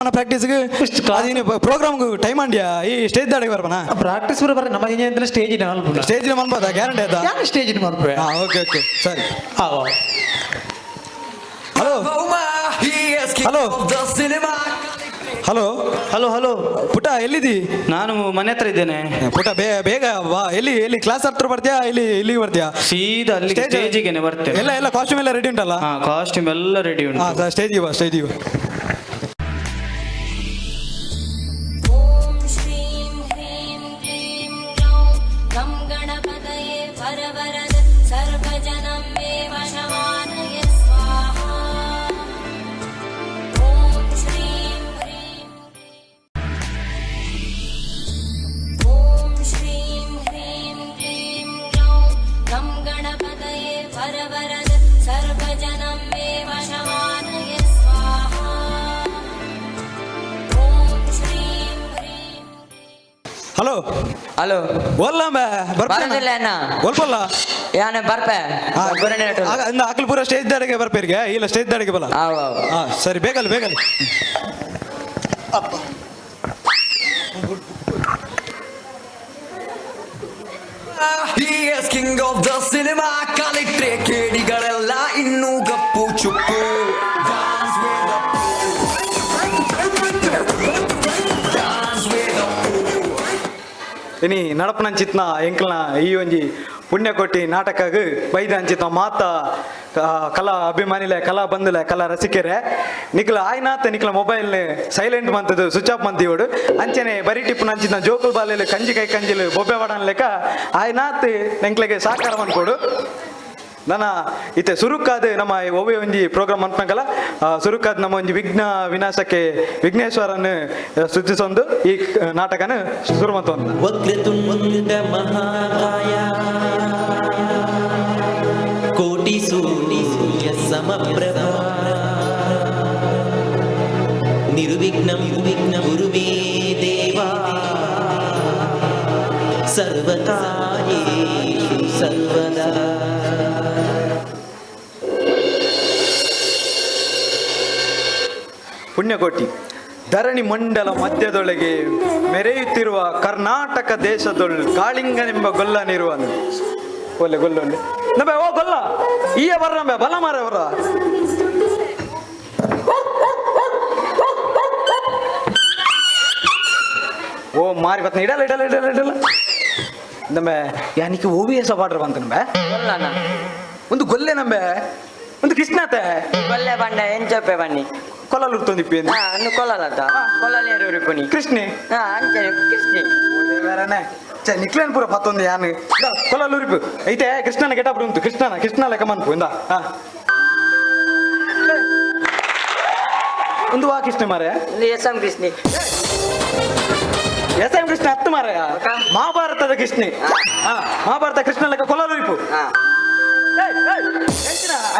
ಪ್ರಾಕ್ಟೀಸ್ಗೆ ಪ್ರೋಗ್ರಾಮ್ಗೆ time ಅಂಡ್ಯಾ ಈ stage ದಾಡಿಗೆ ಬರ್ಬನ? Practice ಬರ ಬರ ನಮ್ಮ ಇಂಜಿನಿಯರ್ ಸ್ಟೇಜ್ ಇದೆ ಸ್ಟೇಜ್ ಸ್ಟೇಜ್ ಮನ್ಬೋದಾ ಗ್ಯಾರಂಟಿ ಆಯ್ತಾ? ಯಾಕೆ ಸ್ಟೇಜ್ ಹಾ ಓಕೆ ಓಕೆ ಸರಿ. Hello hello hello hello hello hello ಪುಟ ಎಲ್ಲಿದಿ? ನಾನು ಮನೆ ಹತ್ರ ಇದ್ದೇನೆ. ಪುಟ ಬೇಗ ಬೇಗ ಬಾ. ಎಲ್ಲಿ ಎಲ್ಲಿ ಕ್ಲಾಸ್ ಹತ್ರ ಬರ್ತೀಯಾ? ಇಲ್ಲಿ ಇಲ್ಲಿ ಬರ್ತೀಯಾ? ಸೀದಾ ಅಲ್ಲಿ ಸ್ಟೇಜ್ ಸ್ಟೇಜಿಗೆ ಬರ್ತೇನೆ. ಎಲ್ಲ ಎಲ್ಲ ಕಾಸ್ಟ್ಯೂಮ್ ಎಲ್ಲ ರೆಡಿ ಉಂಟಲ್ಲ? ಹಾ ಕಾಸ್ಟ್ಯೂಮ್ ಎಲ್ಲ ರೆಡಿ ಹಾ ಸ್ಟೇಜ್ ಸ್ಟೇಜಿಗೆ ಬಾ ಸ್ಟೇಜಿಗೆ गणपतये वरवरद सर्वजनं मे वशमानय स्वाहा ॐ श्रीं ह्रीं ॐ श्रीं ह्रीं क्लीं ग्लौं गं गणपतये वरवरद सर्वजनं मे वशमानय स्वाहा ॐ श्रीं ह्रीं ಹಲೋ ಹಲೋ. ಒಲ್ಲಂಬ ಬರೋದಿಲ್ಲ ಅಣ್ಣ. ಒಲ್ಪಲ್ಲ? ಯಾನೆ ಬರ್ಪೆ. ಗುರಣೆ ಆಕಲ್ ಪೂರ ಸ್ಟೇಜ್ ದಾಡಿಗೆ ಬರ್ಪೇರಿಗೆ ಇಲ್ಲ ಸ್ಟೇಜ್ ದಾಡಿಗೆ ಬಲ್ಲ. ಹಾ ಸರಿ ಬೇಕಲ್ಲ ಬೇಕಲ್ಲ ಕಿಂಗ್ ಆಫ್ ದ ಸಿನಿಮಾ ಕಾಲಿಟ್ರೆ ಕೇಡಿಗಳೆಲ್ಲ ಇನ್ನೂ ಗಪ್ಪು ಚುಪ್ಪು. ಇನಿ ನಡಪನಂಚಿತ್ನ ಎಂಕಲ್ನ ಈ ಒಂಜಿ ಪುಣ್ಯ ಕೊಟ್ಟಿ ನಾಟಕಗ್ ಬೈದ ಅಂಚಿತ್ನ ಮಾತ ಕಲಾ ಅಭಿಮಾನಿಲೆ, ಕಲಾ ಬಂಧುಲೆ, ಕಲಾ ರಸಿಕೆರೆ. ನಿಕ್ಲ ಆಯ್ನಾತ್ ನಿಕ್ಲ ಮೊಬೈಲ್ ಸೈಲೆಂಟ್ ಮಂತದು ಸ್ವಿಚ್ ಆಫ್ ಮಂತಿಯೋಡು ಅಂಚನೆ ಬರಿ ಟಿಪ್ ನಂಚಿತ್ನ ಜೋಕುಲ್ ಬಾಲೆಲು, ಕಂಜಿ ಕೈ ಕಂಜಿಲು, ಬೊಬ್ಬೆ ವಡನ್ ಲೆಕ್ಕ ಆಯ್ನಾತ್ ನೆಂಕ್ಲೆಗೆ ಸಾಕಾರ ಮನ್ಕೊಡು ನನ್ನ ಇತ್ತೆ ಸುರುಕಾದ ನಮ್ಮ ಒವ್ವೆ ಒಂಜಿ ಪ್ರೋಗ್ರಾಮ್ ಅನ್ಪಂಕಲ್ಲ ಸುರುಕಾದ ನಮ್ಮ ಒಂಜಿ ವಿಘ್ನ ವಿನಾಶಕ್ಕೆ ವಿಘ್ನೇಶ್ವರನ್ ಸ್ತುತಿಸೊಂದು ಈ ನಾಟಕನ ಶುರು ಮಂತೊಂದು ವಕ್ರತುಂಡ ಮಹಾಕಾಯ. ಕೋಟಿ ಸೂರ್ಯ ಸಮಪ್ರಭ. ನಿರ್ವಿಘ್ನಂ ವಿಘ್ನ ಗುರುವೇ ದೇವ. ಸರ್ವಕಾರ್ಯೇಷು ಸರ್ವದಾ. ಪುಣ್ಯಕೋಟಿ. ಧರಣಿ ಮಂಡಲ ಮಧ್ಯದೊಳಗೆ ಮೆರೆಯುತ್ತಿರುವ ಕರ್ನಾಟಕ ದೇಶದೊಳ್ ಕಾಳಿಂಗನೆಂಬ ಗೊಲ್ಲನಿರುವನು ಒಲ್ಲೆ ಗೊಲ್ಲೊಲ್ಲೆ ನಬೆ ಓ ಗೊಲ್ಲ! ಈಯ ಬರ ನಬೆ ಬಲ ಮಾರ ಅವರ. ಓ ಮಾರಿ ಬತ್ತ ಇಡಲ್ಲ ಇಡಲ್ಲ ಇಡಲ್ಲ ಇಡಲ್ಲ. ನಂಬೆ ಯಾನಿಕೆ ಓ ವಿ ಎಸ್ ಅವಾರ್ಡರ್ ಬಂತ ನಂಬೆ? ಒಂದು ಗೊಲ್ಲೆ ನಂಬೆ ಒಂದು ಕೃಷ್ಣತೆ. ಬಲ್ಲೆ ಬಂಡ ಎಂಚಪ್ಪೆ ಬನ್ನಿ. ಕೊಲ್ಲಲು ಉರ್ತೊಂದಿಪ್ಪಿ ಹಾ ಅನ್ನು ಕೊಲ್ಲಲತ್ತ ಕೊಲ್ಲಲೇರು ಉರುಪುನಿ ಕೃಷ್ಣೆ ಹಾ ಅಂಚನೆ ಕೃಷ್ಣಿ ಬೇರೆನೆ ಚೆ ನಿಕ್ಲೇನ್ ಪೂರ ಪತ್ತೊಂದು ಯಾನು ಇಂದ ಕೊಲ್ಲಲು ಉರಿಪು ಐತೆ ಕೃಷ್ಣನ ಗೆಟಪ್ ಉಂಟು ಕೃಷ್ಣನ ಕೃಷ್ಣ ಲೆಕ್ಕ ಮನ್ಪು ಇಂದ ಹಾ ಒಂದು ವಾ ಕೃಷ್ಣ ಮಾರೆ ಇಲ್ಲಿ ಎಸ್ ಎಂ ಕೃಷ್ಣಿ ಎಸ್ ಎಂ ಕೃಷ್ಣ ಹತ್ತು ಮಾರೆ ಮಹಾಭಾರತದ ಕೃಷ್ಣ ಹಾ ಮಹಾಭಾರತ ಕೃಷ್ಣ ಲೆಕ್ಕ ಕೊಲ್ಲಲು ಉರಿಪು ಹಾ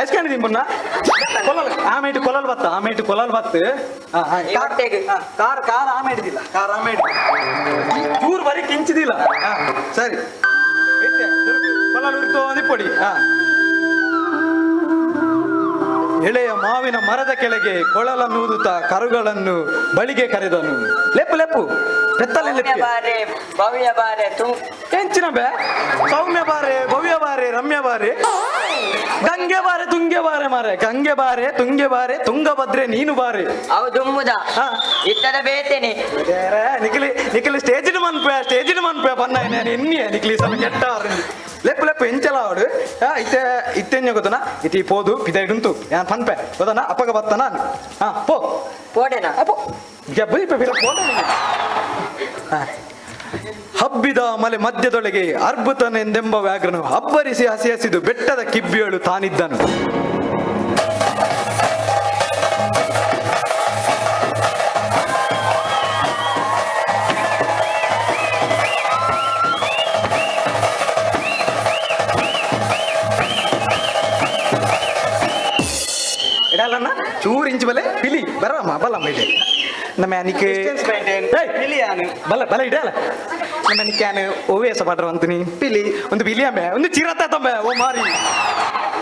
ಐಸ್ಕೊಂಡಿದ್ದೀನಿ ಮುನ್ನ ಕೊಲ್ಲಲು ಆಮೇಲೆ ಕೊಲ್ಲಲು ಬತ್ತ ಆಮೇಲೆ ಕೊಲ್ಲಲು ಬತ್ತು ಹಾ, ಹಾ, ಈ ಹೊಟ್ಟೆಗೆ. ಹಾ, ಕಾರ್ ಕಾರ್ ಆಮೇಲೆ ಇದಿಲ್ಲ ಕಾರ್ ಆಮೇಲೆ ಚೂರು ಬರೀ ಕಿಂಚಿದಿಲ್ಲ ಹಾ, ಸರಿ ಐತೆ, ದುರ್ಗು. ಕೊಲ್ಲಲು ಉರಿತು ನಿಪ್ಪೊಡಿ ಹಾ ಎಳೆಯ ಮಾವಿನ ಮರದ ಕೆಳಗೆ ಕೊಳಲನ್ನು ಊದುತ್ತಾ ಕರುಗಳನ್ನು ಬಳಿಗೆ ಕರೆದನು. ಲೆಪ್ಪು ಲೆಪ್ಪು. ಬೆತ್ತಲೆ ಲೆಪ್ಪು. ಬಾರೆ ಭವ್ಯ ಬಾರೆ ತು. ಹೆಂಚಿನ ಬೇ? ಸೌಮ್ಯ ಬಾರೆ ಭವ್ಯ ಬಾರೆ ರಮ್ಯ ಬಾರೆ. ಗಂಗೆ ಬಾರೆ ತುಂಗೆ ಬಾರೆ ಮಾರೆ. ಗಂಗೆ ಬಾರೆ ತುಂಗೆ ಬಾರೆ ತುಂಗ ತುಂಗಭದ್ರೆ ನೀನು ಬಾರೆ. ಅವು ದುಮ್ಮುದ ಬೇತೇನೆ. ನಿಖಿಲಿ ನಿಖಿಲಿ ಸ್ಟೇಜಿನ ಮನ್ಪೆ ಸ್ಟೇಜಿನ ಮನ್ಪೆ ಬನ್ನ ನಾನು ಎನ್ನಿಯ ನಿಖಿಲಿ ಸಮ ಕೆಟ್ಟ ಲೆಪ್ಪು ಲೆಪ್ಪ ಎಂಚಲ ಅವಡು ಇತ್ತೆ ಇತ್ತೆನ್ಯ ಗೊತ್ತನ? ಇತಿ ಪೋದು ಪಿದೈಡುಂತು ಯಾನ್ ಪನ್ಪೆ. ಗೊತ್ತನ? ಅಪ್ಪಗ ಬತ್ತನ? ಹಾ ಪೋ. ಪೋಡೆನ? ಅಪ್ಪೋ ಗೆಬ್ಬಿ ಇಪ್ಪ ಬಿರ ಹಾ ಹಬ್ಬಿದ ಮಲೆ ಮಧ್ಯದೊಳಗೆ ಅರ್ಬುತನೆಂದೆಂಬ ವ್ಯಾಘ್ರನು ಅಬ್ಬರಿಸಿ ಹಸಿ ಹಸಿದು ಬೆಟ್ಟದ ಕಿಬ್ಬಿಯಳು ತಾನಿದ್ದನು. ಚೂರು ಇಂಚು ಬಲೆ? ಪಿಲಿ ಬರಮ್ಮ ಬಲಮ್ಮ ಇದೆ. ನಮ್ಮ ಅನಿಕೆ ಬಲ ಬಲ ಇಡಲ್ಲ ನಮ್ಮ ಅನಿಕ್ಯಾನು ಓವೇಸ ಪಾಡ್ರ ಅಂತೀನಿ ಪಿಲಿ ಒಂದು ಪಿಲಿ ಅಮ್ಮೆ ಒಂದು ಚಿರತ ತಂಬೆ. ಓ ಮಾರಿ.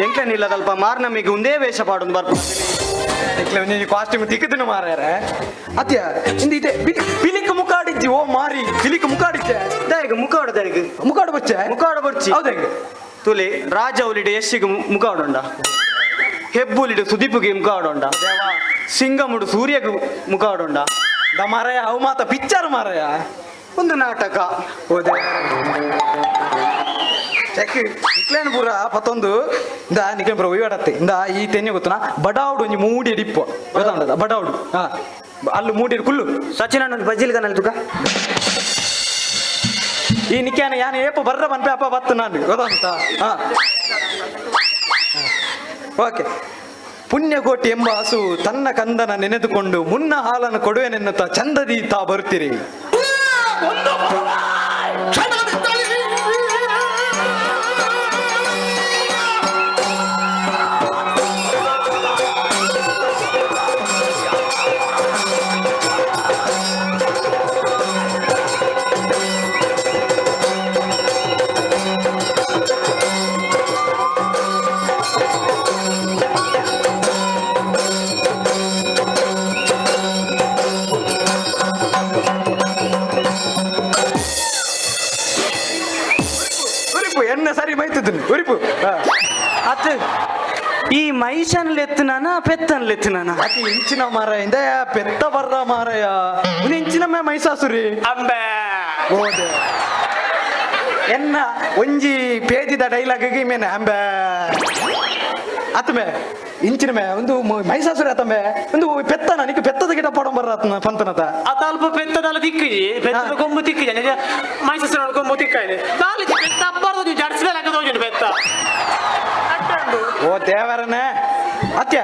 ಎಂಕ್ಲೇನಿಲ್ಲದಲ್ಪ ಮಾರ್ನಮಿಗೆ ಒಂದೇ ವೇಷ ಪಾಡೊಂದು ಬರ್ಬೋದು ನೀನು ಕಾಸ್ಟ್ಯೂಮ್ ತಿಕ್ಕದಿನ ಮಾರ್ಯಾರ. ಅತ್ಯ ಇಂದ. ಇದೆ ಪಿಲಿಕ್ ಮುಖಾಡಿಜ್ಜಿ ಓ ಮಾರಿ. ಪಿಲಿಕ್ ಮುಖಾಡಿಜ್ಜೆ ದಾಯಿಗ ಮುಖ ಹೊಡೆದಾಯಿಗ ಮುಖಾಡ ಬಚ್ಚೆ? ಮುಖಾಡ ಬರ್ಚಿ ಹೌದಾಗ ತುಲಿ ರಾಜ ಉಲಿಡಿ ಎಷ್ಟಿಗೆ ಮುಖಾಡೋಣ ಹೆಬ್ಬುಲಿಡು ಸುದೀಪ್ಗೆ ಮುಖ ಹೊಡೊಂಡ ಸಿಂಗಮುಡು ಸೂರ್ಯಗೆ ಮುಖ ಹೊಡೊಂಡ ದ ಮಾರಾಯ ಅವು ಮಾತ ಪಿಕ್ಚರ್ ಮಾರಾಯ ಒಂದು ನಾಟಕ. ಓದೆ ಚೆಕ್ ಇಕ್ಲೇನು ಪೂರ ಪತ್ತೊಂದು ಇಂದ ನಿಕ್ಲೇನ್ ಪೂರ ಒಯ್ಯಾಡತ್ತೆ ಇಂದ ಈ ತೆನ್ನೆ ಗೊತ್ತುನ? ಬಡಾವುಡು ಒಂಜಿ ಮೂಡಿ ಡಿಪ್ಪು ಗೊತ್ತಾಂಡದ ಬಡಾವುಡು. ಹಾ. ಅಲ್ಲಿ ಮೂಡಿ ಕುಲ್ಲು. ಸಚಿನ್ ಅಣ್ಣ ಬಜ್ಜಿಲ್ ಕನಲ್ ತುಕ ಈ ನಿಕ್ಯಾನ ಯಾನ ಏಪ ಬರ್ರ ಬನ್ಪೆ ಅಪ್ಪ ಬತ್ತು ನಾನು. ಗೊತ್ತಂತ ಹಾ. ಓಕೆ. ಪುಣ್ಯಕೋಟಿ ಎಂಬ ಹಸು ತನ್ನ ಕಂದನ ನೆನೆದುಕೊಂಡು ಮುನ್ನ ಹಾಲನ್ನು ಕೊಡುವೆನೆನ್ನುತ್ತಾ ಚಂದದಿ ಬರುತ್ತಿರಿ. ಬರುತ್ತೀರಿ ಈ ಮೈಷನ್ ಲೆತ್ತನಾನ ಪೆತ್ತನ್ ಲೆತ್ತನಾನ ಅತಿ ಇಂಚಿನ ಮಾರಾಯ ಇಂದ ಪೆತ್ತ ಬರ್ರ ಮಾರಾಯ. ಒಂದು ಇಂಚಿನ ಮೇ ಮೈಸಾಸುರಿ. ಅಂಬೆ. ಓದು ಎನ್ನ ಒಂಜಿ ಪೇಜಿದ ಡೈಲಾಗಿಗೆ ಮೇನೆ ಅಂಬೆ. ಅತ್ತಮೆ ಇಂಚಿನ ಮೇ ಒಂದು ಮೈಸಾಸುರಿ ಅತ್ತಮೆ ಒಂದು ಪೆತ್ತನ ನಿಕ್ ಪೆತ್ತದ ಗಿಡ ಪಡಂ ಬರ್ರ ಅತ್ನ ಪಂತನತ ಅತ ಅಲ್ಪ ಪೆತ್ತದಲ್ಲ ತಿಕ್ಕಿಜಿ. ಪೆತ್ತದ ಗೊಂಬು ಕೊಂಬು ಮೈಸಾಸುರ ಗೊಂಬು ಕೊಂಬು ತಿಕ್ಕಾಯಿದೆ ಕಾಲೇಜ್ ಪೆತ್ತ ಅಬ್ಬಾರ್ದು ಜಡ್ಸ್ಮೇಲೆ ಹಾಕದೋಜು ಪೆತ್ತ. ஓ தேவரனே ಅತ್ಯ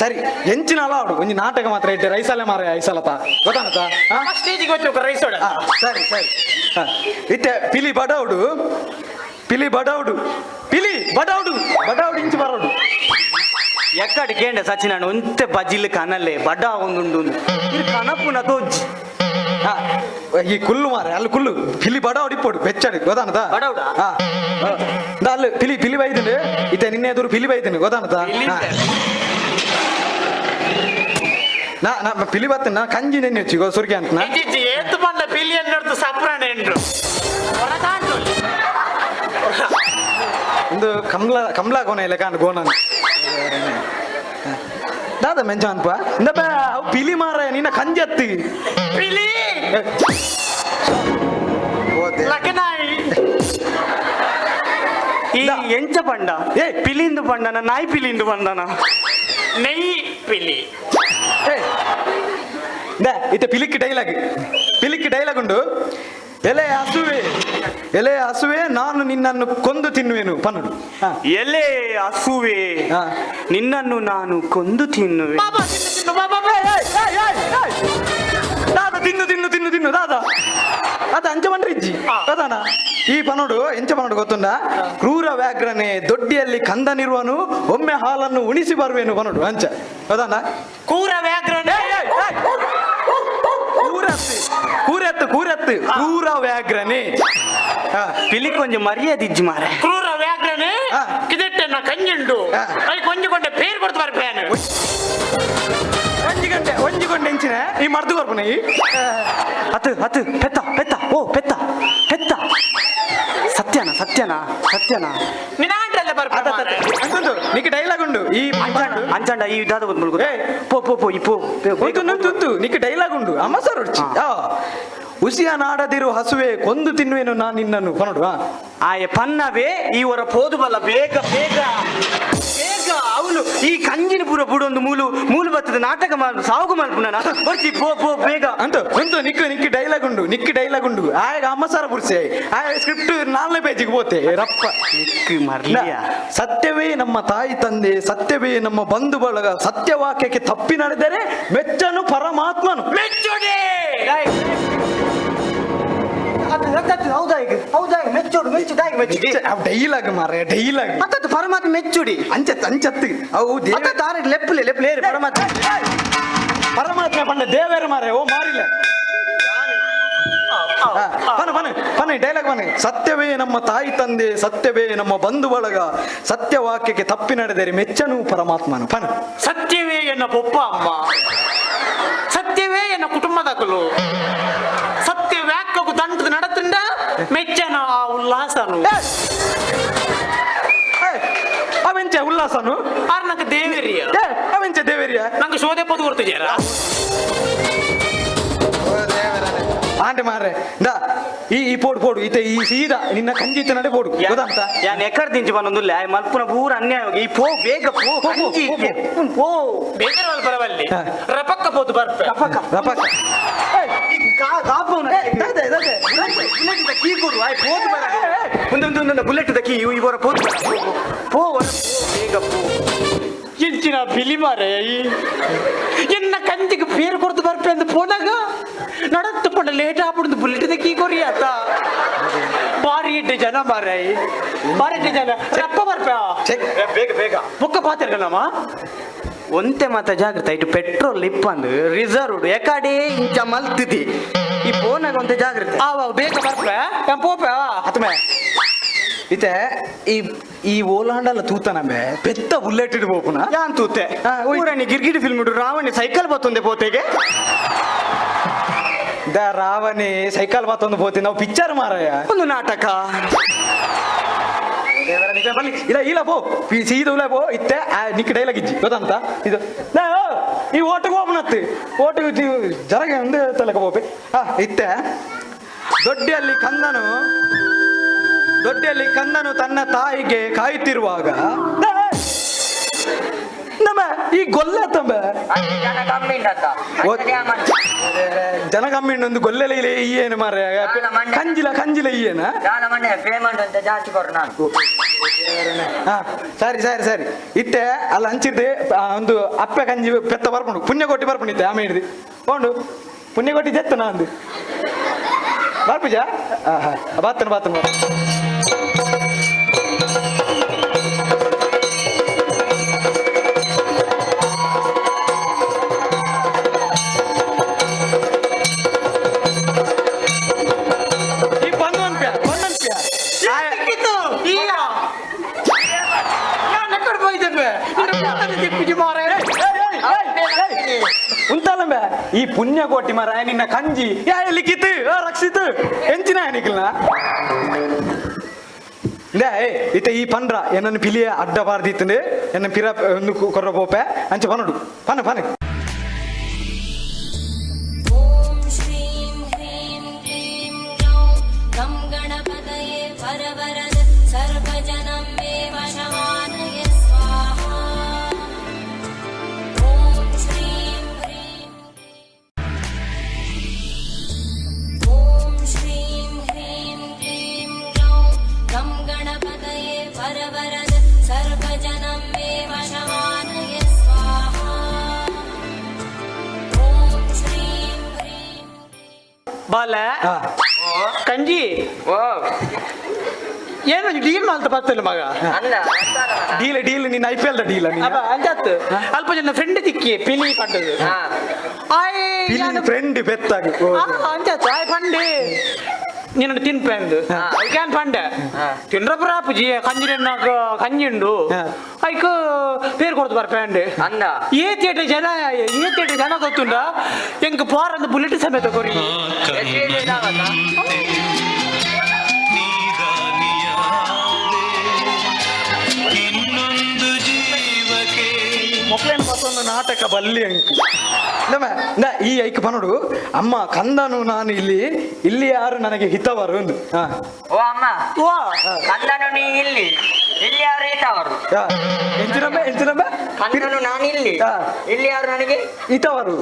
ಸರಿ ಹೆಂಚಿನ ಅಲ್ಲ ಅವಡು ಒಂದು ನಾಟಕ ಮಾತ್ರ ಇಟ್ಟೆ ರೈಸಲ್ಲೇ ಮಾರ ಐಸಲತ ಗೊತ್ತಾನತ ಸ್ಟೇಜಿಗೆ ಹೋಗ್ಬೇಕು ರೈಸ್ ಸರಿ ಸರಿ. ಇಟ್ಟೆ ಪಿಲಿ ಬಡೌಡು ಪಿಲಿ ಬಡೌಡು ಪಿಲಿ ಬಡೌಡು ಬಡೌಡು ಇಂಚು ಬರೋಡು. ಎಕ್ಕಡಿ ಕೇಂಡ ಸಚಿನ್ ಅಣ್ಣ ಒಂತೆ ಬಜ್ಜಿಲ್ ಕನಲೆ ಬಡ ಒಂದುಂಡು ಇದು ಕನಪುನ ತೋಜ್ಜಿ ಆ, ಈ ಕುಲ್ಲು ಮಾರೆ ಅಲ್ಲಿ ಕುಲ್ಲು ಪಿಲಿ ಬಡೌಡು ಇಪ್ಪೋಡು ಬೆಚ್ಚಡಿ ಗೊತ್ತಾನತ ಬಡೌಡಾ? ಹಾ ದಾ ಅಲ್ಲಿ ಪಿಲಿ ಪಿಲಿ ಬೈದಿನಿ ಇತ್ತೆ ನಿನ್ನೆ ಎದುರು ಪಿಲಿ ಬೈದಿನಿ ಗೊತ್ತಾನತ ಹಾ. ನಾ ನಾ ಪಿಲಿ ಬತ್ತೀನಿ ನಾ ಕಂಜಿ ನೆನ್ನೆ ಹೆಚ್ಚಿ ಗೋ ಸುರ್ಗಿ ಅಂತ ನಾ ಇಜ್ಜಿ ಏತು ಬಂದ ಬಿಲಿಯನ್ ನೋಡ್ತು ಸಪ್ರಾಣ ಎಂಡ್ರು ಹೊರದಾಂಡು ಇಂದು ಕಮಲ ಕಮಲಾ ಕೋನ ಇಲ್ಲ ಕಾಂಡ್ ಗೋನನ್ ದಾದ ಮೆಂಚಾನ್ಪ ಇಂದಪ್ಪ ಅವು ಪಿಲಿ ಮಾರ ನಿನ್ನ ಕಂಜತ್ತಿ. ಪಿಲಿ? ಲಕ್ಕನಾಯಿ ಈ ಎಂಚ ಪಂಡ. ಏ. ಪಿಲಿಂದು ಪಂಡನ ನಾಯಿ ಪಿಲಿಂದು ಪಂಡನ. ನೆಯ್ಯಿ ಬಿಲಿ ಇತ್ತೆ ಪಿಲಿಕ್ ಡೈಲಾಗ್ ಪಿಲಿಕ್ ಡೈಲಾಗ್ ಉಂಡು. ಎಲೆ ಹಸುವೆ. ಎಲೆ ಹಸುವೆ ನಾನು ನಿನ್ನನ್ನು ಕೊಂದು ತಿನ್ನುವೆನು. ಪನ್ನಡು. ಎಲೆ ಹಸುವೆ. ನಿನ್ನನ್ನು ನಾನು ಕೊಂದು ತಿನ್ನುವೆ. ದಾದ ತಿನ್ನು ತಿನ್ನು ತಿನ್ನು ತಿನ್ನು ದಾದ. ಅದ ಇಜ್ಜಿ. ಅದಾನ ಈ ಪನೋಡು ಎಂಚ ಪನೋಡು ಗೊತ್ತುಂಡ? ಕ್ರೂರ ವ್ಯಾಘ್ರನೆ ದೊಡ್ಡಿಯಲ್ಲಿ ಕಂದನಿರುವನು ಒಮ್ಮೆ ಹಾಲನ್ನು ಉಣಿಸಿ ಬರುವೆನು ಪನೋಡು ಅಂಚ. ಅದಾನ ಕ್ರೂರ ವ್ಯಾಘ್ರಣ ಕೂರತ್ತು ಕೂರೆತ್ತು ಕೂರೆತ್ತು ಕ್ರೂರ ವ್ಯಾಘ್ರನೆ ಹಾ. ಪಿಲಿ ಕೊಂಚ ಮರ್ಯಾದಿಜ್ಜಿ ಮಾರೆ ಕ್ರೂರ ವ್ಯಾಘ್ರನೆ ಹಾ. ಕಿದೆಟ್ಟೆನ್ನ ಕಂಜುಂಡು ಹಾ. ಅයි ಕೊಂಜು ಕೊಂಡೆ ಪೇರು ಕೊಡ್ತು ಬರ್ಪೇನು ಒಂಜಿ ಗಂಟೆ ಒಂಜಿ ಗಂಟೆ ಎಂಚಿನ ಈ ಮರ್ದು ಬರ್ಪುನ ಈ ಹತ್ತು ಹತ್ತು ಪೆತ್ತ ಪೆತ್ತ ಓ ಪೆತ್ತ ಪೆತ್ತ ಸತ್ಯನ ಸತ್ಯನ ಸತ್ಯನ ನಿನಾಂಟಲ್ಲ ಬರ್ಪೇನು ಅಂತಂದು ನಿಕ್ಕೆ ಡೈಲಾಗ್ ಉಂಡು ಈ ಅಂಚಂಡ ಅಂಚಂಡ ಈ ಇದಾದ ಬಂದ್ಬಿಡ್ಕೊ ಏ. ಪೋ ಪೋ ಪೋ ಈ ಪೋ ಉಂಟು ಉಂಟು ಉಂಟು ನಿಕ್ಕೆ ಡೈಲಾಗ್ ಉಂಡು ಅಮ್ಮ ಸರ್ ಉಸಿಯ ನಾಡದಿರು ಹಸುವೆ ಕೊಂದು ತಿನ್ನುವೆನು ನಾನು ನಿನ್ನನ್ನು. ಪನೋಡು ಹಾ. ಆಯ ಪನ್ನವೇ ಇವರ ಪೋದು ಬಲ್ಲ ಬೇಗ ಬೇಗ ಬೇಗ ಅವಳು ಈ ಕಂಜಿನ ಪೂರ ಬುಡೊಂದು ಮೂಲು ಮೂಲು ಬತ್ತದ ನಾಟಕ ಮಾಡು ಸಾವುಗು ಮಲ್ಪುನ ಬರ್ತಿ ಪೋ ಪೋ ಬೇಗ. ಅಂತ ಒಂದು ನಿಕ್ಕು ನಿಕ್ಕಿ ಡೈಲಾಗ್ ಉಂಡು ನಿಕ್ಕಿ ಡೈಲಾಗ್ ಉಂಡು. ಆಯ್ಗ ಅಮ್ಮಸಾರ ಬುಡ್ಸೆ ಆ ಸ್ಕ್ರಿಪ್ಟ್ ನಾಲ್ನೇ ಪೇಜಿಗೆ ಹೋತೆ ರಪ್ಪ. ನಿಕ್ಕಿ ಮರ್ಲ ಸತ್ಯವೇ ನಮ್ಮ ತಾಯಿ ತಂದೆ ಸತ್ಯವೇ ನಮ್ಮ ಬಂಧು ಬಳಗ ಸತ್ಯವಾಕ್ಯಕ್ಕೆ ತಪ್ಪಿ ನಡೆದರೆ ಮೆಚ್ಚನು ಪರಮಾತ್ಮನು. ಮೆಚ್ಚುಡಿ ಹೌದಾ ಈಗ? ಮೆಚ್ಚುಡು ಈಗ? ಮೆಚ್ಚೋಡು ಮೆಚ್ಚುಡಿ ಡೈಲಾಗ್ ಮಾರ ಡೈಲಾಗ್ ಮತ್ತದು ಪರಮಾತ್ಮ ಮೆಚ್ಚುಡಿ. ಅಂಚತ್ ಅಂಚತ್ತು ಅವು ದೇವ ಮತ್ತ ಲೆಪ್ಪಲೆ ಲೆಪ್ಪಲೆ ಏರಿ ಪರಮಾತ್ಮ. ಪರಮಾತ್ಮ ಪಂಡ ದೇವೇರ ಮಾರೆ ಓ ಮಾರಿಲ್ಲ ಹಾ, ಪನ ಬನ್ನಿ ಪನ ಡೈಲಾಗ್ ಬನ್ನಿ. ಸತ್ಯವೇ ನಮ್ಮ ತಾಯಿ ತಂದೆ ಸತ್ಯವೇ ನಮ್ಮ ಬಂಧು ಬಳಗ. ಸತ್ಯ ವಾಕ್ಯಕ್ಕೆ ತಪ್ಪಿ ನಡೆದರೆ ಮೆಚ್ಚನು ಪರಮಾತ್ಮನು. ಪನ ಸತ್ಯವೇ ಎನ್ನ ಪೊಪ್ಪ ಅಮ್ಮ. ಸತ್ಯವೇ ಎನ್ನ ದಂಟದ ನಡತಂಡ ಮೆಚ್ಚನ ಆ ಉಲ್ಲಾಸನು ಅವೆಂಚ ಉಲ್ಲಾಸನು? ಆರ್ ನಂಗೆ ದೇವೇರಿಯ ಅವೆಂಚ ದೇವೇರಿಯ? ನಂಗೆ ಶೋಧೆ ಪದ ಕೊಡ್ತಿದ್ಯಾರ ಆಂಟಿ ಮಾರ್ರೆ ದಾ ಈ ಈ ಪೋಡು ಪೋಡು ಈತ ಈ ಸೀದಾ ನಿನ್ನ ಕಂಜಿತ ನಡೆ ಪೋಡು ಗೊತ್ತಂತ? ಯಾನ್ ಎಕರ್ ದಿಂಚಿ ಬಂದೊಂದು ಮಲ್ಪುನ ಪೂರ ಅನ್ಯಾಯ ಹೋಗಿ. ಈ ಪೋ ಬೇಗ ಪೋ ಕಂಜಿ ಪೋ, ಬೇಗ ಬರವಲ್ಲಿ. ರಪಕ್ಕ ಪೋದು ಬರ್ಪೆ. ರಪಕ್ಕ. ಕೀ ಕೊಡು ಆಯ್ ಪೋದು ಬರ ಒಂದೊಂದು ಒಂದೊಂದು ಬುಲೆಟ್ ಕೀ ಇವರ ಪೋದು ಬರ ಪೋ, ಪೋ. ಪೋ ವರ ಪೋ, ಬೇಗ ಪೋ ಎಂಚಿನ ಬಿಲಿ ಮಾರೆ ಎನ್ನ ಕಂಜಿಗೆ ಪೇರು ಕೊಡ್ದು ಬರ್ಪೆ ಅಂದ್ ಪೋನಾಗ ನಡತ್ತು ಪಂಡ ಲೇಟ್ ಆಗ್ಬಿಡ್ದು ಬುಲೆಟ್ ದಕ್ಕಿ ಕೊರಿ ಆತ ಬಾರಿ ಇಟ್ಟು ಜನ ಮಾರೆ ಬಾರಿ ಇಟ್ಟು ಜನ ರಪ್ಪ ಬರ್ಪೆ ಚೆಕ್ ಒಂತೆ ಮಾತ ಜಾಗ್ರತೆ. ಇಟ್ಟು ಪೆಟ್ರೋಲ್ ಇಪ್ಪಂದು ರಿಸರ್ವ್ಡ್ ಎಕಡೆ ಇಂಚ ಮಲ್ತಿದಿ. ಈ ಫೋನಾಗ ಒಂತೆ ಜಾಗ್ರತೆ. ಆವ ಬೇಗ ಬರ್ಪೆ ನಾನು ಪೋಪೆ? ಆತ್ಮೆ. ಇತ್ತೆ ಈ ಈ ಓಲಾಂಡಲ್ಲ ತೂತನಮೆ ಪೆತ್ತ ಬುಲೆಟ್ ಇಡ್ ಬೋಪುನ ಯಾನ್ ತೂತೆ. ಊರನಿ ಗಿರ್ಗಿಡಿ ಫಿಲ್ಮ್ ಇಡು. ರಾವಣಿ ಸೈಕಲ್ ಬತ್ತೊಂದೆ ಪೋತೆಗೆ. ದ ರಾವಣಿ ಸೈಕಲ್ ಬತ್ತೊಂದು ಪೋತೆ. ನಾವು ಪಿಕ್ಚರ್ ಮಾರಾಯ ಒಂದು ನಾಟಕ. ಬನ್ನಿ ಇಲ್ಲ ಇಲ್ಲ ಈ ಸೀದ ಇಲ್ಲ, ಬೋ. ಇತ್ತೆ ನಿಕ್ಕ ಡೈಲಾಗ್ ಇಜ್ಜಿ. ಗೊತ್ತಂತ? ಇದು ಈ ಓಟಿಗೆ ಹೋಗ್ನತ್ತಿ ಓಟಿಗೆ ಜರಗೆ ಒಂದು ತಲಕ ಹೋಗಿ ಹಾ ಇತ್ತೆ. ದೊಡ್ಡಿಯಲ್ಲಿ ಕಂದನು ದೊಡ್ಡಿಯಲ್ಲಿ ಕಂದನು ತನ್ನ ತಾಯಿಗೆ ಕಾಯುತ್ತಿರುವಾಗ ನಾ, ಈ ಗೊಲ್ಲ ತಂಬ ಜನ ಕಮ್ಮಿ ಒಂದು ಗೊಲ್ಲೆಲ ಇಲ್ಲ ಈ ಏನು ಮಾರ ಕಂಜಿಲ ಕಂಜಿಲ ಈ ಏನ? ಪೇಮೆಂಟ್ ಅಂತ ಜಾಸ್ತಿ ಕೊಡು ನಾನು. ಹಾ ಸರಿ ಸರಿ ಸರಿ. ಇತ್ತೆ ಅಲ್ಲಿ ಹಂಚಿದ್ದೆ ಒಂದು ಅಪ್ಪೆ ಕಂಜಿ ಪೆತ್ತ ಬರ್ಪುಂಡು ಪುಣ್ಯ ಕೊಟ್ಟಿ ಬರ್ಪುಣಿತ್ತೆ ಆಮೇಲೆ ಹಿಡಿದು. ಕೊಂಡು ಪುಣ್ಯ ಕೊಟ್ಟಿ ಜತ್ತ ನಾ ಅಂದು ಬರ್ಪುಜ? ಹಾ ಬಾತನ ಬಾತನ ಈ ಈ ಪುಣ್ಯ ಕೋಟಿ ಮರ, ನಿನ್ನ ಕಂಜಿ ಲಿಖಿತ್ ರಕ್ಷಿತ್ ಎಂಚಿನ ನಿಖಿಲ್ನ ಇಂದೇ ಈ ಪಂಡ್ರ ಏನನ್ನು ಪಿಲಿಯ ಅಡ್ಡ ಬಾರ್ದಿತ್ತಂದೆ ಎನ್ನ ಪಿರ, ಒಂದು ಕೊರ ಪೋಪೆ ಅಂಚೆ ಪನಡು ಪನ ಪನ ಬಾಲ ಹಾ ಕಂಜಿ ಓ ಏನು ಡೀಲ್ ಮಾಡ್ತಾ ಬರ್ತಿಲ್ಲ ಮಗ ಅಲ್ಲ ಡೀಲ್ ಡೀಲ್ ನಿನ್ನ ಐ ಪಿ ಎಲ್ ಡೀಲ್ ಅಬ್ಬ ಅಂಜಾತ್ ಅಲ್ಪ ಜನ ಫ್ರೆಂಡ್ ತಿಕ್ಕಿ ಪಿಲಿ ಪಂಡದು ಹಾ ಆಯ್ ನಾನು- ಫ್ರೆಂಡ್ ಬೆತ್ತಾಗಿ ಆ, ಅಂಜಾತ್ ಆಯ್ ಪಂಡೆ ನಿನ್ನ ತಿನ್ಪೆಂದು ಹಾ. ಕ್ಯಾನ್ ಪಂಡೆ ಹಾ. ತಿನ್ರಪುರ ಪುಜಿ ಕಂಜಿನ ಕಂಜಿಂಡು ಹಾ. ಐಕ పేరు కొడుతు మరి ప్యాండ్ ಅಂದ ఏ తేట జన ఏ తేట జన ಗೊತ್ತುಂಡ ಎಂಕ್ ಪಾರ್ ಅಂದ ಬುಲೆಟ್ ಸಮೇತ ಕೊರಿ ಮೊಕ್ಲೇನು ಮತ್ತೊಂದು ನಾಟಕ ಬಲ್ಲಿ ಅಂಕ್ ನಮ್ಮ ನಾ ಈ ಐಕ್ ನೋಡು ಅಮ್ಮ ಕಂದನು ನಾನು ಇಲ್ಲಿ ಇಲ್ಲಿ ಯಾರು ನನಗೆ ಹಿತವರು ಒಂದು ಹಾ. ಓ ಅಮ್ಮ. ಓ ಕಂದನು ನೀ ಇಲ್ಲಿ ಇಲ್ಲಿ ಯಾರು ಯಾ. ಎಂಚಿನಮ್ಮ ಎಂಚಿನಮ್ಮ? ಕಂದನು ನಾನು ಇಲ್ಲಿ ಹಾ. ಇಲ್ಲಿ ಯಾರು ನನಗೆ? ಹಿತವರು.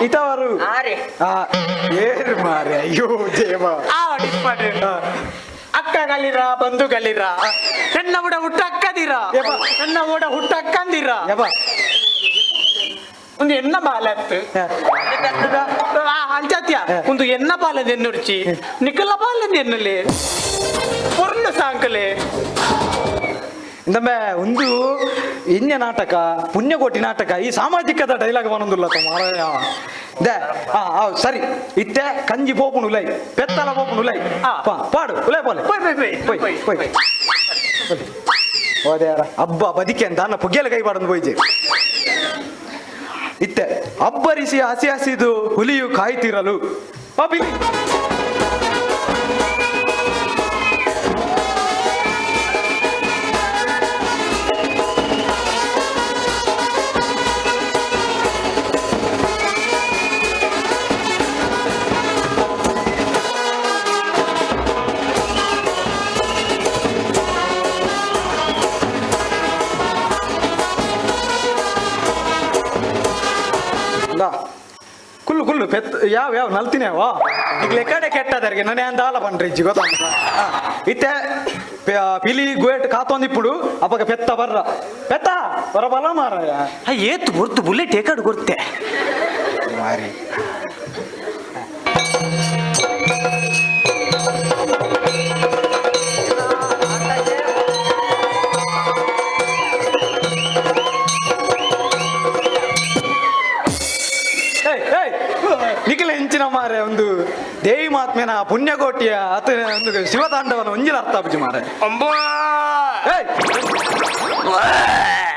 ಹಿತವರು. ಆರೆ ಆ ಏರು ಮಾರೆ ಅಯ್ಯೋ ದೇವ. ಆ ಡಿಪ್ಪಟ್ ಹಾ. ಅಕ್ಕ ಗಲಿರ ಬಂಧು ಗಲಿರ ನನ್ನ ಊಡ ಹುಟ್ಟ ಅಕ್ಕದಿರ ಯಪ್ಪ. ನನ್ನ ಊಡ ಹುಟ್ಟ ಅಕ್ಕಂದಿರ ಯಪ್ಪ ಒಂದು ಎನ್ನ ಬಾಲತ್ತು ಹಾ. ಅಂಚಾತ್ಯ ಒಂದು ಎನ್ನ ಬಾಲದ ಎನ್ನುರ್ಚಿ ನಿಕಲ ಬಾಲದ ಎನ್ನಲೆ ಪೂರ್ಣ ಸಾಂಕಲೆ. ಇಂದಮ್ಮೆ ಒಂದು ಇನ್ಯ ನಾಟಕ ಪುಣ್ಯಕೋಟಿ ನಾಟಕ ಈ ಸಾಮಾಜಿಕದ ಡೈಲಾಗ್ ಬನ್ನೊಂದುಲ್ಲ ಮಾರಾಯ. ದೇ ಆ ಆ, ಸರಿ. ಇತ್ತೆ ಕಂಜಿ ಪೋಪುನು ಉಲೈ ಪೆತ್ತಲ ಪೋಪುನು ಉಲೈ ಪಾಡು. ಉಲೈ ಪೋಲೆ ಪೋಯ್ ಹಬ್ಬ ಬದಿಕೆ ಅಂತ ಅನ್ನ ಪುಗ್ಗೆಲ ಕೈ ಪಾಡಂದು ಪೋಯ್ಜೆ ಇತ್ತೆ. ಅಬ್ಬರಿಸಿ ಹಸಿ ಹಸಿದು ಹುಲಿಯು ಕಾಯ್ತಿರಲು. ಆ ಯಾವ ಯಾವ ನಲ್ತಿನೇವ ಈಗ ಲೆಕ್ಕಡೆ ಕೆಟ್ಟದರಿಗೆ ನನೇ ಅಂದಾಲ ಬನ್ರಿ ಇಜ್ಜಿ ಗೊತ್ತ? ಇತ್ತೆ ಪಿಲಿ ಗುಯೆಟ್ ಕಾತೊಂದಿಪ್ಪುಡು ಅಪ್ಪಗ ಪೆತ್ತ ಬರ್ರ. ಪೆತ್ತ? ಬರ ಬಲ ಮಾರಾಯ. ಏತು ಗುರ್ತು ಬುಲೆಟ್ ಏಕಾಡು ಗುರ್ತೆ. ಮಾರಿ. ಮಾರೆ ಒಂದು ದೇವಿ ಮಾತ್ಮೆನ ಪುಣ್ಯಕೋಟಿಯ ಅತ ಒಂದು ಶಿವತಾಂಡವನ ಒಂಜಿನ ಅರ್ಥ ಅಪ್ಜಿ ಮಾರೆ. ಏಯ್!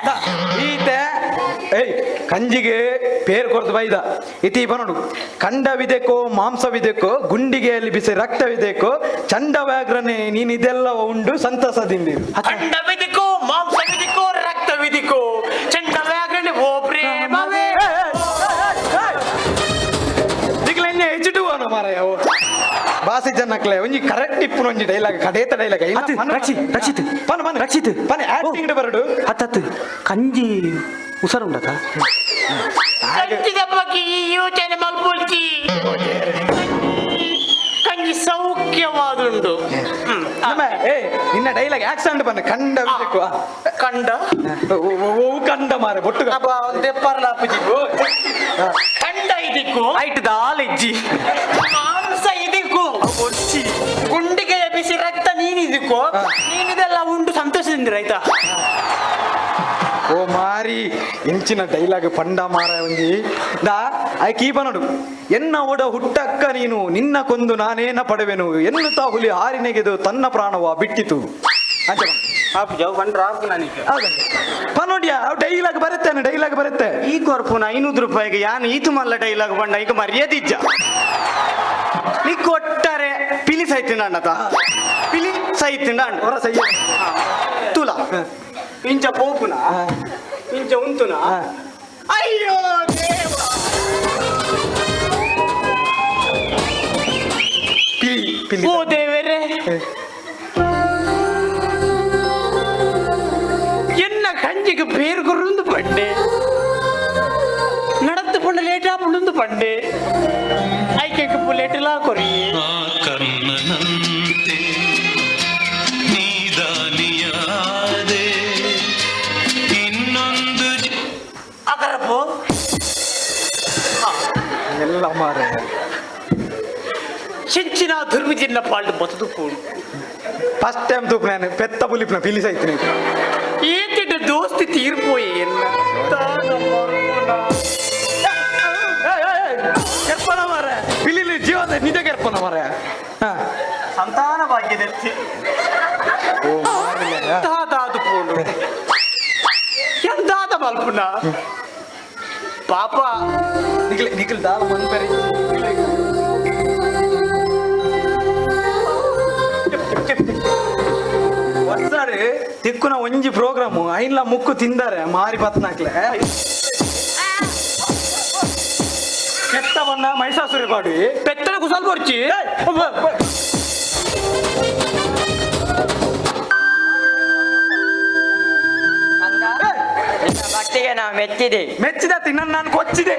ದ, ಈತೆ ಏಯ್ ಕಂಜಿಗೆ ಪೇರ್ ಕೊರ್ದು ಬೈದ ಇತಿ ಬನೋಡು ಖಂಡವಿದೆಕೋ ಮಾಂಸವಿದೆಕೋ ಗುಂಡಿಗೆಯಲ್ಲಿ ಬಿಸಿ ರಕ್ತವಿದೆಕೋ ಚಂಡ ವ್ಯಾಘ್ರನೆ ನೀನ್ ಇದೆಲ್ಲ ಉಂಡು ಸಂತಸದಿಂದಿರು. ಅಂಡ ವಿಧಿಕೋ ಮಾಂಸ ವಿಧಿಕೋ ರಕ್ತ ವಿಧಿಕೋ ಮಾರಾಯ ಅವು. ಬಾಸಿ ಜನಕ್ಲೆ ಒಂಜಿ ಕರೆಕ್ಟ್ ಇಪ್ಪುನ ಒಂಜಿ ಡೈಲಾಗ್ ಕಡೇತ ಡೈಲಾಗ್ ಅತ್ತು, ರಕ್ಷಿ, ರಕ್ಷಿತ್. ಪನ ಪನ್ ರಕ್ಷಿತ್. ಪನ ಆಕ್ಟಿಂಗ್ ಬರಡು ಹತ್ತತ್ತು ಕಂಜಿ ಉಸರುಂಡತ ಕಂಚಿದ ಬಗ್ಗೆ ಈ ಯೋಚನೆ ಮಲ್ಪೊಲ್ಚಿ ಕಂಜಿ ಸೌಖ್ಯವಾದುಂಡು ಹ್ಮ್. ಆ, ನಮ್ಮ ಏ ನಿನ್ನ ಡೈಲಾಗ್ ಆಕ್ಸೆಂಟ್ ಬಂದ ಕಂಡ ವಿಷಯಕ್ಕೂ ಆ. ಕಂಡ ಓ, ಓ, ಓ, ಕಂಡ ಮಾರೆ ಬೊಟ್ಟು ಅಪ್ಪ ಒಂದೇ ಪರ್ಲ ಇದಕ್ಕೂ ಐಟ್ ದಾಲ್ ಇಜ್ಜಿ ಮಾಂಸ ಇದಕ್ಕೂ. ಗುಂಡಿಗೆ ಬಿಸಿ ರಕ್ತ ನೀನಿದಕ್ಕೂ ನೀನಿದೆಲ್ಲ ಉಂಡು ಸಂತೋಷದಿಂದ ಆಯ್ತಾ? ಓ ಮಾರಿ ಇಂಚಿನ ಡೈಲಾಗ್ ಪಂಡ ಮಾರ ಒಂಜಿ ದಾ ಐ ಕೀಪ ನೋಡು. ಎನ್ನ ಒಡ ಹುಟ್ಟಕ್ಕ ನೀನು ನಿನ್ನ ಕೊಂದು ನಾನೇನ ಪಡೆವೆನು? ಎನ್ನುತ್ತಾ ಹುಲಿ ಹಾರಿನೆಗೆದು ತನ್ನ ಪ್ರಾಣವ ಬಿಟ್ಟಿತು. ಅಂಚ ಬಾ. ಆಪು ಜಾವ್ ಬಂಡ್ರ ಆಪು ನನಗೆ ಹೌದಾ? ಪಾ ನೋಡ್ಯಾ ಡೈಲಾಗ್ ಬರುತ್ತೆ ಡೈಲಾಗ್ ಬರುತ್ತೆ. ಈ ಕೊರ್ಪುನ ಐನೂರು ರೂಪಾಯಿಗೆ ಯಾನು ಈತು ಮಲ್ಲ ಡೈಲಾಗ್ ಬಂಡ ಈಗ ಮರ್ಯಾದಿಜ್ಜ. ನೀ ಕೊಟ್ಟರೆ ಪಿಲಿ ಸೈತಿಂಡ ಅಣ್ಣತ ಪಿಲಿ ಸೈತಿಂಡ ಅಣ್ಣ. ಹೊರ ಸಯ್ಯ ತುಲ. ಇಂಚ ಪೋಪುನ? ಇಂಚ ಉಂತುನ? ಅಯ್ಯೋ ಓ ದೇವರೇ. పేరుకురుందు పండే నడత్తు పండు లేటా పులుందు పండే ఐకెక్కు పులేటిలా కొరి కర్ణనంతే నీదానియాదే ಇನ್ನೊಂದು ಅದರಪ್ಪು ಎಲ್ಲ ಮಾರೆ చించిన దుర్మి చిన్న పాళ్ళు బతుకు ఫస్ట్ టైం తూపు నేను పెద్ద పులిపిన పిలిసి అవుతున్నాయి దోస్తి తీరిపోయేను ಕೆರ್ಪಣ ಮಾರ ಇಲ್ಲಿ ಜೀವದ ನಿಜ ಕೆರ್ಪಣ ಮಾರ ಸಂತಾನ ಭಾಗ್ಯದತ್ತಿ దాదాదు పోండు ఎంత దాత పాల్పున్నా పాప నీకు నీకు దాని మంది ತಿಂದಾರೆ ತಿಕ್ಕುನ ಒಂಜಿ ಪ್ರೋಗ್ರಾಮ್ ಐನ್ಲ ಮುಕ್ಕು ತಿಂದಾರೆ ಮಾರಿ ಪತ್ನಾಕ್ಲೆ ಕೆಟ್ಟ ಬಣ್ಣ ಮಹಿಷಾಸುರಿ ಪಾಡಿ ಪೆಟ್ಟನ ಕುಸಲ್ ಬರ್ಚಿ ಭಕ್ತಿಗೆ ನಾ ಮೆಚ್ಚಿದೆ ಮೆಚ್ಚಿದ ತಿನ್ನ ನಾನು ಕೊಚ್ಚಿದೆ